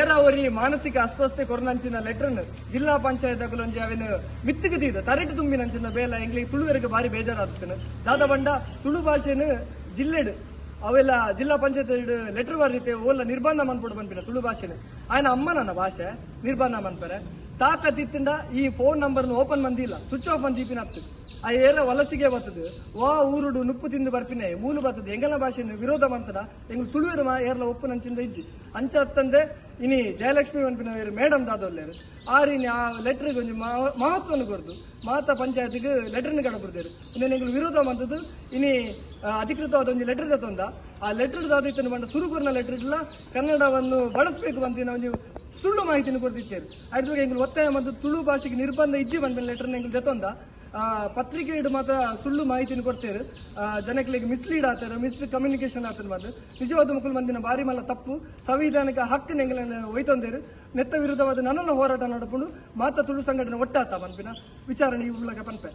ಏರಾವರಿ ಮಾನಸಿಕ ಅಸ್ವಸ್ಥೆ ಕೊರನಂಚಿನ ಲೆಟರ್ ಜಿಲ್ಲಾ ಪಂಚಾಯತ್ ಒಂಜಿ ಅವೆನ್ ಮಿತ್ತಿಗೆ ತೀದ ತರೆಟ್ ತುಂಬಿನಂಚಿನ ಬೇಲ ಎಂಗ್ಲಿಗೆ ತುಳುವರಿಗೆ ಬಾರಿ ಬೇಜಾರಾಗ್ತಾನೆ. ದಾದ ಬಂಡ, ತುಳು ಭಾಷೆನು ಜಿಲ್ಲೆಡ್, ಅವೆಲ್ಲ ಜಿಲ್ಲಾ ಪಂಚಾಯತ್ ಲೆಟರ್ ಬರೀತೆ ಓಲ್ಲ ನಿರ್ಬಂಧ ಮನ್ಪುಡು ಬಂದ್ಬಿನ ತುಳು ಭಾಷೆನು. ಆಯ್ನ ಅಮ್ಮ ನನ್ನ ಭಾಷೆ, ನಿರ್ಬಂಧ ಮನ್ಪರೆ. ತಾಕತ್ತಿತ್ತಂಡ ಈ ಫೋನ್ ನಂಬರ್ ಓಪನ್ ಬಂದಿಲ್ಲ ಸ್ವಿಚ್ ಆಫ್ ದೀಪಿನ ಆಗ್ತದೆ. ಆ ಏರ ವಲಸಿಗೆ ಬರ್ತದೆ. ವಾ ಊರುಡು ನುಪ್ಪು ತಿಂದು ಬರ್ಪಿನೆ ಮೂಲು ಬರ್ತದೆ. ಎಂಗಲ ಭಾಷೆಯನ್ನು ವಿರೋಧ ಮಂತದ ಎಂಗ್ ತುಳುವೆರು ಮಾ ಏರ್ಲ ಒಪ್ಪು ನಂಚಿಂದ ಇಜ್ಜಿ. ಅಂಚ ಹತ್ತಂದೆ ಇನಿ ಜಯಲಕ್ಷ್ಮಿ ಮನ್ಪಿನ ಮೇಡಮ್ ದಾದೊಲ್ಲೇರು ಆರಿನಿ ಆ ಲೆಟರ್ಗೆ ಒಂದು ಮಹತ್ವನ ಕೊರ್ದು ಮಾತ ಪಂಚಾಯತ್ಗೆ ಲೆಟರ್ನ ಕಡೆ ಬರ್ದೇರು. ಇನ್ನೇನು ಎಂಗ್ಲು ವಿರೋಧ ಬಂದದ್ದು ಇನಿ ಆ, ಅಧಿಕೃತವಾದ ಒಂದು ಲೆಟರ್ ತಂದ. ಆ ಲೆಟರ್ ದಾದಿತ್ತನ್ನು ಬಂದ ಸುರುಗುರ್ನ ಲೆಟರ್ ಇಲ್ಲ ಕನ್ನಡವನ್ನು ಬಳಸಬೇಕು ಅಂತಿನ ಒಂದು ಸುಳ್ಳು ಮಾಹಿತಿಯನ್ನು ಕೊಡ್ತಿದ್ದೇವೆ. ಅದ್ರ ಹೆಂಗ್ ಒತ್ತಾಯ ಮತ್ತು ತುಳು ಭಾಷೆಗೆ ನಿರ್ಬಂಧ ಇಜ್ಜಿ ಬಂದ ಲೆಟರ್ ಎಂಗ್ಲು ಜೊತೊಂದ. ಪತ್ರಿಕೆ ಇಡು ಮಾತ್ರ ಸುಳ್ಳು ಮಾಹಿತಿನ ಕೊಡ್ತೇವೆ. ಜನಗಳಿಗೆ ಮಿಸ್ಲೀಡ್ ಆಗ್ತಾರೆ ಮಿಸ್ ಕಮ್ಯುನಿಕೇಶನ್ ಆತನ ಮಾತ್ರ. ನಿಜವಾದ ಮುಕುಲ್ ಮಂದಿನ ಬಾರಿ ಮಲ್ಲ ತಪ್ಪು. ಸಂವಿಧಾನಿಕ ಹಕ್ಕು ನೆಂಗಲನ್ನು ಒಯ್ತೊಂದೇರು ನೆತ್ತ ವಿರುದ್ಧವಾದ ನನ್ನನ್ನು ಹೋರಾಟ ನಡ್ಕೊಂಡು ಮಾತ ತುಳು ಸಂಘಟನೆ ಒಟ್ಟಾತ ಪನ್ಪಿನ ವಿಚಾರಣೆ ಈ ಉಳ್ಳಾಗ ಪನ್ಪೆ